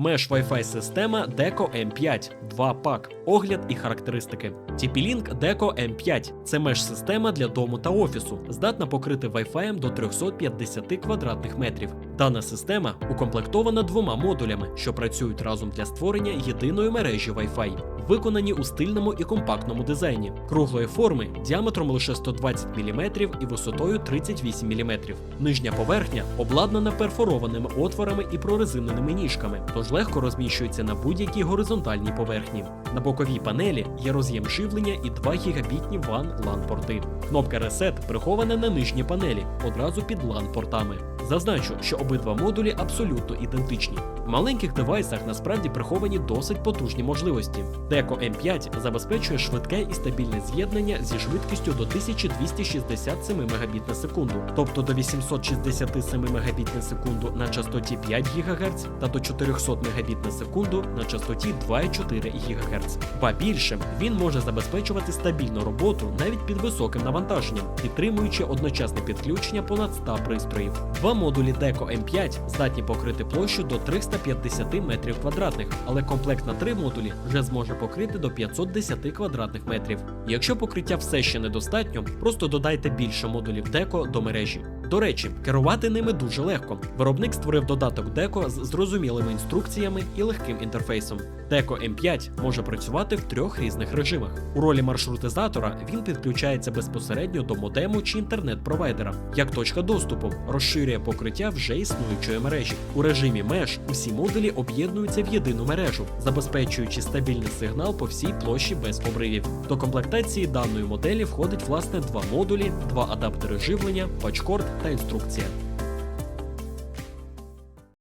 Mesh Wi-Fi система Deco M5, 2 пак, огляд і характеристики. TP-Link Deco M5 це меш система для дому та офісу, здатна покрити Wi-Fi до 350 квадратних метрів. Дана система укомплектована двома модулями, що працюють разом для створення єдиної мережі Wi-Fi, виконані у стильному і компактному дизайні, круглої форми діаметром лише 120 мм і висотою 38 мм. Нижня поверхня обладнана перфорованими отворами і прорезиненими ніжками, тож легко розміщується на будь-якій горизонтальній поверхні. На боковій панелі є роз'єм живлення і 2 гігабітні WAN LAN порти. Кнопка Reset прихована на нижній панелі, одразу під LAN портами. Зазначу, що обидва модулі абсолютно ідентичні. В маленьких девайсах насправді приховані досить потужні можливості. Deco M5 забезпечує швидке і стабільне з'єднання зі швидкістю до 1267 Мбіт на секунду, тобто до 867 Мбіт на секунду на частоті 5 ГГц та до 400 Мбіт на секунду на частоті 2,4 ГГц. Ба більше, він може забезпечувати стабільну роботу навіть під високим навантаженням, підтримуючи одночасне підключення понад 100 пристроїв. Два модулі Deco M5 здатні покрити площу до 350 метрів квадратних, але комплект на три модулі вже зможе покрити до 510 квадратних метрів. Якщо покриття все ще недостатньо, просто додайте більше модулів Deco до мережі. До речі, керувати ними дуже легко. Виробник створив додаток Deco з зрозумілими інструкціями і легким інтерфейсом. Deco M5 може працювати в трьох різних режимах. У ролі маршрутизатора він підключається безпосередньо до модему чи інтернет-провайдера. Як точка доступу розширює покриття вже існуючої мережі. У режимі Mesh усі модулі об'єднуються в єдину мережу, забезпечуючи стабільний сигнал по всій площі без обривів. До комплектації даної моделі входить власне два модулі, два адаптери живлення, пачкорд та інструкція.